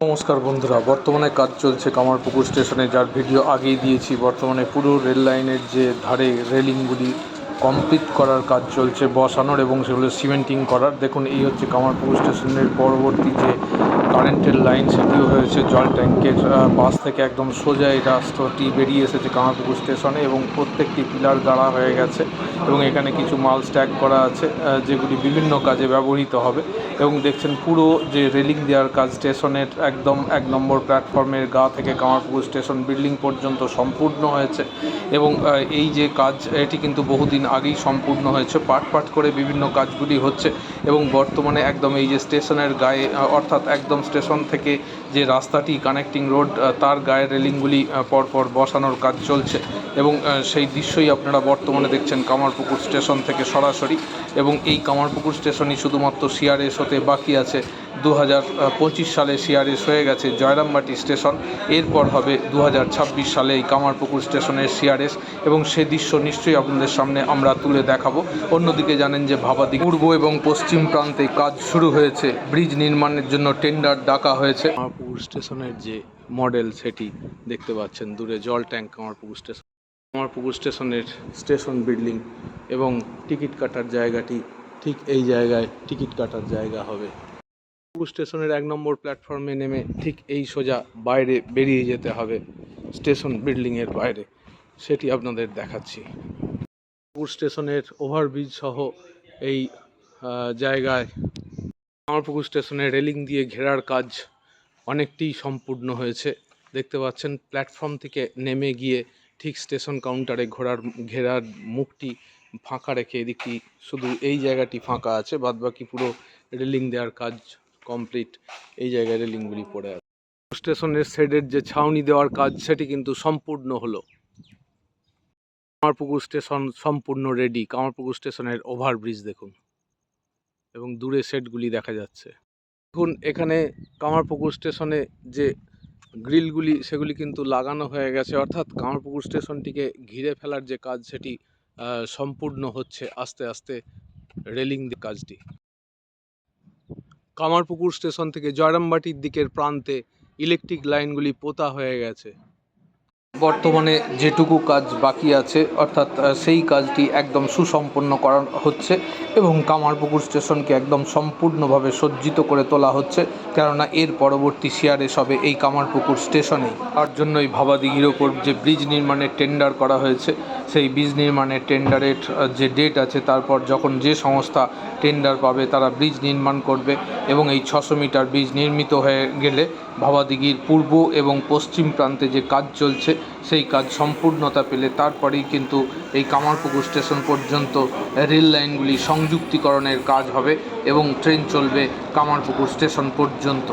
নমস্কার বন্ধুরা, বর্তমানে কাজ চলছে কামারপুকুর স্টেশনে, যার ভিডিও আগেই দিয়েছি। বর্তমানে পুরো রেল লাইনের যে ধারে রেলিংগুলি কমপ্লিট করার কাজ চলছে, বসানোর এবং সেগুলো সিমেন্টিং করার। দেখুন, এই হচ্ছে কামারপুকুর স্টেশনের পরবর্তী যে কারেন্টের লাইন সেটিও হয়েছে জল ট্যাঙ্কের পাশ থেকে একদম সোজা এই রাস্তাটি বেরিয়ে এসেছে কামারপুকুর স্টেশনে এবং প্রত্যেকটি পিলার দাঁড়া হয়ে গেছে এবং এখানে কিছু মাল স্ট্যাক করা আছে যেগুলি বিভিন্ন কাজে ব্যবহৃত হবে। এবং দেখছেন, পুরো যে রেলিং দেওয়ার কাজ স্টেশনের একদম এক নম্বর প্ল্যাটফর্মের গা থেকে কামারপুকুর স্টেশন বিল্ডিং পর্যন্ত সম্পূর্ণ হয়েছে। এবং এই যে কাজ, এটি কিন্তু বহুদিন আগেই সম্পূর্ণ হয়েছে পার্ট পার্ট করে বিভিন্ন কাজগুলি হচ্ছে এবং বর্তমানে একদম এই যে স্টেশনের গায়ে অর্থাৎ একদম স্টেশন থেকে যে রাস্তাটি কানেক্টিং রোড তার গায়ে রেলিংগুলি পরপর বসানোর কাজ চলছে এবং সেই দৃশ্যই আপনারা বর্তমানে দেখছেন কামারপুকুর স্টেশন থেকে সরাসরি এবং এই কামারপুকুর স্টেশনই শুধুমাত্র সিআরএস হতে বাকি আছে। দু হাজার পঁচিশ সালে সিআরএস হয়ে গেছে জয়রামবাটি স্টেশন। এরপর হবে দু হাজার ছাব্বিশ সালে এই কামারপুকুর স্টেশনের সিআরএস এবং সে দৃশ্য নিশ্চয়ই আপনাদের সামনে আমরা তুলে দেখাবো। অন্যদিকে জানেন যে ভাবাদি পূর্ব এবং পশ্চিম প্রান্তে কাজ শুরু হয়েছে। ব্রিজ নির্মাণের জন্য টেন্ডার ডাকা হয়েছে। কামারপুকুর স্টেশনের যে মডেল সেটি দেখতে পাচ্ছেন। দূরে জল ট্যাঙ্ক কামারপুকুর স্টেশন। কামারপুকুর স্টেশনের স্টেশন বিল্ডিং এবং টিকিট কাটার জায়গাটি ঠিক এই জায়গায় টিকিট কাটার জায়গা হবে। কামারপুকুর স্টেশনের এক নম্বর প্ল্যাটফর্মে নেমে ঠিক এই সোজা বাইরে বেরিয়ে যেতে হবে স্টেশন বিল্ডিংয়ের বাইরে। সেটি আপনাদের দেখাচ্ছি। কামারপুকুর স্টেশনের ওভারব্রিজ সহ এই জায়গায় কামারপুকুর স্টেশনে রেলিং দিয়ে ঘেরার কাজ অনেকটি সম্পূর্ণ হয়েছে। দেখতে পাচ্ছেন প্ল্যাটফর্ম থেকে নেমে গিয়ে ঠিক স্টেশন কাউন্টারে ঘোরার, ঘেরার মুখটি ফাঁকা রেখে এদিকটি শুধু এই জায়গাটি ফাঁকা আছে, বাদবাকি পুরো রেলিং দেওয়ার কাজ কমপ্লিট এই জায়গায় রেলিংগুলি পড়ে আছে। স্টেশনের শেডের যে ছাউনি দেওয়ার কাজ, সেটি কিন্তু সম্পূর্ণ হলো। কামারপুকুর স্টেশন সম্পূর্ণ রেডি কামারপুকুর স্টেশনের ওভারব্রিজ দেখুন। এবং দূরে শেডগুলি দেখা যাচ্ছে। দেখুন, এখানে কামারপুকুর স্টেশনে যে গ্রিলগুলি সেগুলি কিন্তু লাগানো হয়ে গেছে। অর্থাৎ কামারপুকুর স্টেশনটিকে ঘিরে ফেলার যে কাজ, সেটি সম্পূর্ণ হচ্ছে আস্তে আস্তে রেলিং কাজটি। কামারপুকুর স্টেশন থেকে জয়রামবাটির দিকের প্রান্তে ইলেকট্রিক লাইনগুলি পোঁতা হয়ে গেছে। বর্তমানে যেটুকু কাজ বাকি আছে, অর্থাৎ সেই কাজটি একদম সুসম্পন্ন করা হচ্ছে এবং কামারপুকুর স্টেশনকে একদম সম্পূর্ণভাবে সজ্জিত করে তোলা হচ্ছে। কেননা, এর পরবর্তী সিআরএস হবে এই কামারপুকুর স্টেশনেই। তার জন্যই ভাবাদিঘির ওপর যে ব্রিজ নির্মাণের টেন্ডার করা হয়েছে, সেই ব্রিজ নির্মাণের টেন্ডারের যে ডেট আছে, তারপর যখন যে সংস্থা টেন্ডার পাবে, তারা ব্রিজ নির্মাণ করবে এবং এই ছশো মিটার ব্রিজ নির্মিত হয়ে গেলে ভাবাদিঘির পূর্ব এবং পশ্চিম প্রান্তে যে কাজ চলছে সেই কাজ সম্পূর্ণতা পেলে তারপরেই কিন্তু এই কামারপুকুর স্টেশন পর্যন্ত রেল লাইনগুলি সংযুক্তিকরণের কাজ হবে এবং ট্রেন চলবে কামারপুকুর স্টেশন পর্যন্ত।